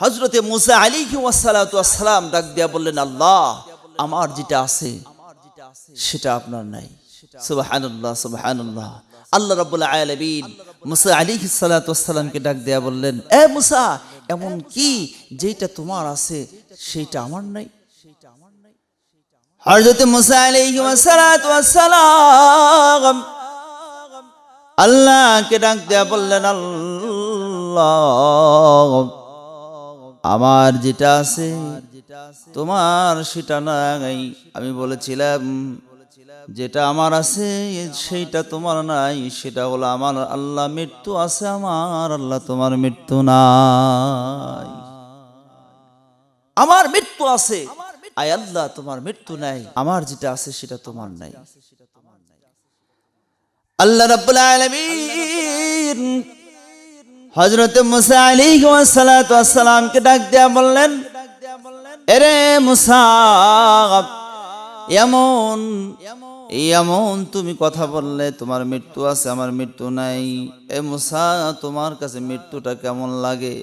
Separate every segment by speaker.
Speaker 1: হজরতে মুসা আলী ওয়াসালাম ডাক দিয়া বললেন, আল্লাহ, আমার যেটা আছে, সেটা আপনার নাই। সুবহানাল্লাহ সুবহানাল্লাহ। আল্লাহ রাব্বুল আলামিন মুসা আলাইহিস সালাতু ওয়াসসালামকে ডাক দেয়া বললেন, এ মুসা, এমন কি যেটা তোমার আছে, সেটা আমার নাই? হযরত মুসা আলাইহিস সালাতু ওয়াসসালাম আল্লাহকে ডাক দেয়া বললেন, আল্লাহ আমার যেটা আছে, তোমার সেটা নাই। আমি বলেছিলাম, যেটা আমার আছে, সেইটা তোমার নাই। সেটা হলো আমার আল্লাহ মৃত্যু আছে, আমার আল্লাহ তোমার মৃত্যু নাই। আমার মৃত্যু আছে, আয় আল্লাহ, তোমার মৃত্যু নাই। আমার যেটা আছে, সেটা তোমার নাই। আল্লাহ রাব্বুল আলামিন হযরত মুসা ওয়াসসালাতু ওয়াসসালামকে ডাক দেয়া বললেন, এরে মুসা, এমন এমন তুমি কথা বললে, তোমার মৃত্যু আছে, আমার মৃত্যু নাই। এ মুসা, তোমার কাছে মৃত্যুটা কেমন লাগে?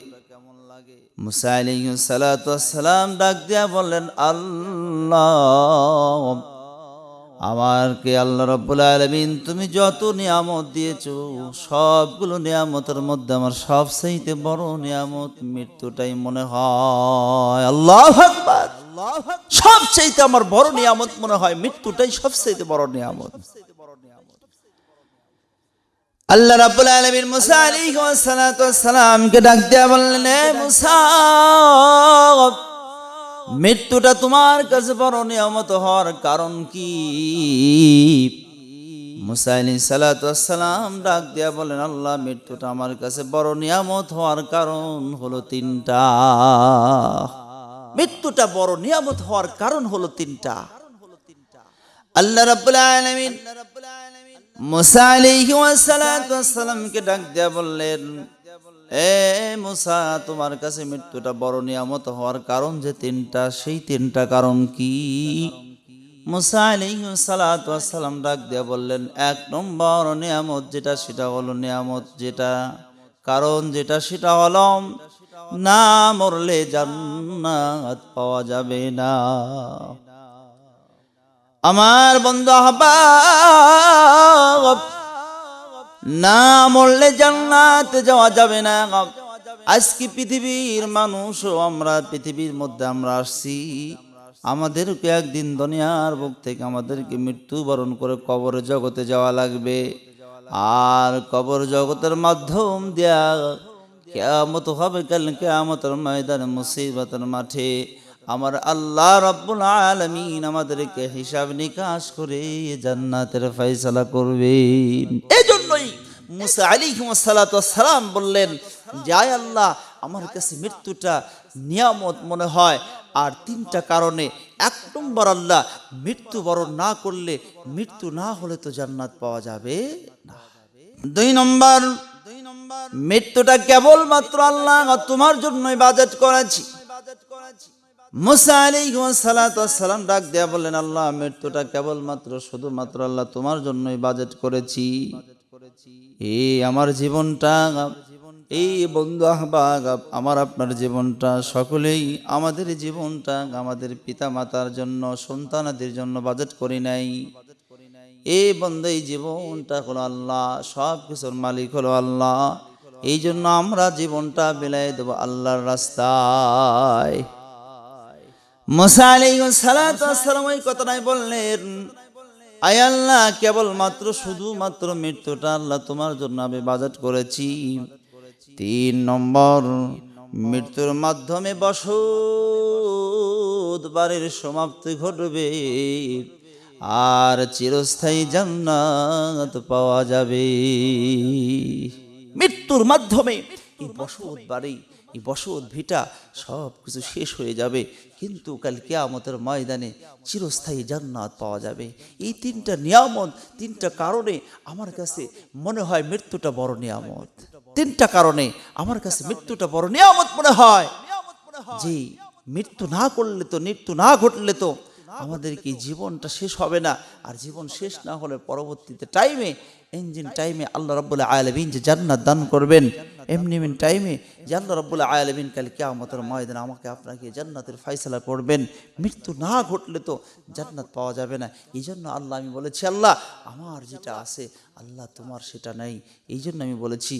Speaker 1: মুসা আলাইহিস সালাতু ওয়াসসালাম ডাক দিয়া বললেন, আল্লাহ আমারকে আল্লাহ রব্বুল আলমিন, তুমি যত নিয়ামত দিয়েছ, সবগুলো নিয়ামতের মধ্যে আমার সব সবচাইতে বড় নিয়ামত মৃত্যুটাই মনে হয়। আল্লাহ আকবার। সবচাইতে আমার বড় নিয়ামত মনে হয়, মৃত্যুটাই সব সবচাইতে বড় নিয়ামত। আল্লাহ রাব্বুল আলামিন মুসা আলাইহিস সালাতু সালামকে ডাক দিয়া বললেন, এ মুসা মৃত্যুটা তোমার কাছে বড় নিয়ামত হওয়ার কারণ কি? মুসা আলাইহিস সালাতু সালাম ডাক দিয়া বলেন, আল্লাহ, মৃত্যুটা আমার কাছে বড় নিয়ামত হওয়ার কারণ হলো তিনটা। মৃত্যুটা বড় নিয়ামত হওয়ার কারণ হলো তিনটা। আল্লাহ রাব্বুল আলামিন ডাক দিয়া বললেন এ মুসা, তোমার কাছে মৃত্যুটা বড় নিয়ামত হওয়ার কারণ যে তিনটা, সেই তিনটা কারণ কি? মুসা ওয়াসসালাম ডাক দিয়া বললেন, এক নম্বর নিয়ামত যেটা, সেটা হলো নিয়ামত যেটা, কারণ যেটা, সেটা হলো না মরলে জান্নাত পাওয়া যাবে না। আমার বন্ধু আহবাব না মরলে জান্নাতে যাওয়া যাবে না। আজকে পৃথিবীর মানুষও আমরা, পৃথিবীর মধ্যে আমরা আসছি। আমাদেরকে একদিন দুনিয়ার বুক থেকে আমাদেরকে মৃত্যুবরণ করে কবর জগতে যাওয়া লাগবে। আর কবর জগতের মাধ্যম দেয়া কেয়ামত হবে কাল কেয়ামতের ময়দান মুসিবতের মাঠে। আমার আল্লাহ রব্বুল আলমিন আমাদেরকে হিসাব নিকাশ করে জান্নাতের ফয়সালা জন্যই মুসা আলী সালাম বললেন, যায় আল্লাহ, আমার কাছে মৃত্যুটা নিয়ামত মনে হয়। আর তিনটা কারণে, এক নম্বর আল্লাহ মৃত্যু বরণ না করলে মৃত্যু না হলে তো জান্নাত পাওয়া যাবে না। দুই নম্বর দুই নম্বর মৃত্যুটা কেবলমাত্র আল্লাহ তোমার জন্যই বাজেট করেছি। মুসা সালাম ডাক দেয়া বললেন, আল্লাহ, মৃত্যুটা কেবলমাত্র, শুধুমাত্র আল্লাহ তোমার জন্যই বাজেট করেছি। আমার জীবনটা, এই বন্ধু আহবাগ আমার আপনার জীবনটা, সকলেই আমাদের জীবনটা, আমাদের পিতা মাতার জন্য, সন্তানাদের জন্য বাজেট করি নাই। এই বন্ধু, এই জীবনটা হলো আল্লাহ সব কিছুর মালিক হলো আল্লাহ। এই জন্য আমরা জীবনটা বিলাই দেবো আল্লাহর রাস্তায়। আলাইহিস সালাতু ওয়াসসালাম ওই কথাটাই বললেন আয় আল্লাহ, কেবলমাত্র, শুধুমাত্র মৃত্যুটা আল্লাহ তোমার জন্য আমি বাজেট করেছি। তিন নম্বর, মৃত্যুর মাধ্যমে বসত বাড়ির সমাপ্তি ঘটবে, আর চিরস্থায়ী জান্নাত পাওয়া যাবে। মৃত্যুর মাধ্যমে এই বসত বাড়ি, এই বসত ভিটা সব কিছু শেষ হয়ে যাবে। কিন্তু কাল কেয়ামতের ময়দানে চিরস্থায়ী জান্নাত পাওয়া যাবে। এই তিনটা নিয়ামত, তিনটা কারণে আমার কাছে মনে হয় মৃত্যুটা বড় নিয়ামত। তিনটা কারণে আমার কাছে মৃত্যুটা বড় নিয়ামত মনে হয়। যে মৃত্যু না করলে তো, মৃত্যু না ঘটলে তো আমাদের কি জীবনটা শেষ হবে না? আর জীবন শেষ না হলে পরবর্তীতে টাইমে ইঞ্জিন টাইমে আল্লাহ রব্বুল আলমিন যে জান্নাত দান করবেন, এমনি এমনি টাইমে যে আল্লাহ রব্বুল আলমিন কাল কেয়ামতের ময়দান আমাকে আপনাকে জান্নাতের ফাইসলা করবেন। মৃত্যু না ঘটলে তো জান্নাত পাওয়া যাবে না। এই জন্য আল্লাহ আমি বলেছি, আল্লাহ, আমার যেটা আছে, আল্লাহ তোমার সেটা নেই। এই জন্য আমি বলেছি,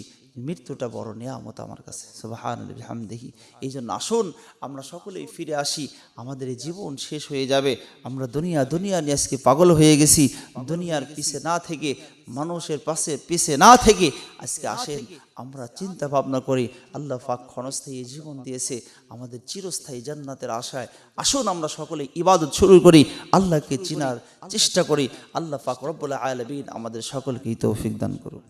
Speaker 1: মৃত্যুটা বড় নেয়ামত আমার কাছে। সুবাহান দেখি এই জন্য আসুন, আমরা সকলেই ফিরে আসি। আমাদের এই জীবন শেষ হয়ে যাবে। আমরা দুনিয়া দুনিয়া নিয়ে আজকে পাগল হয়ে গেছি। দুনিয়ার পিছে না থেকে মানুষের পাশে পিছে না থেকে আজকে আসেন আমরা চিন্তা ভাবনা করি আল্লাহ পাক ক্ষণস্থায়ী জীবন দিয়েছে আমাদের চিরস্থায়ী জান্নাতের আশায়। আসুন আমরা সকলে ইবাদত শুরু করি আল্লাহকে চিনার চেষ্টা করি আল্লাহ পাক রব্বুল আলমিন আমাদের সকলকেই তৌফিক দান করুন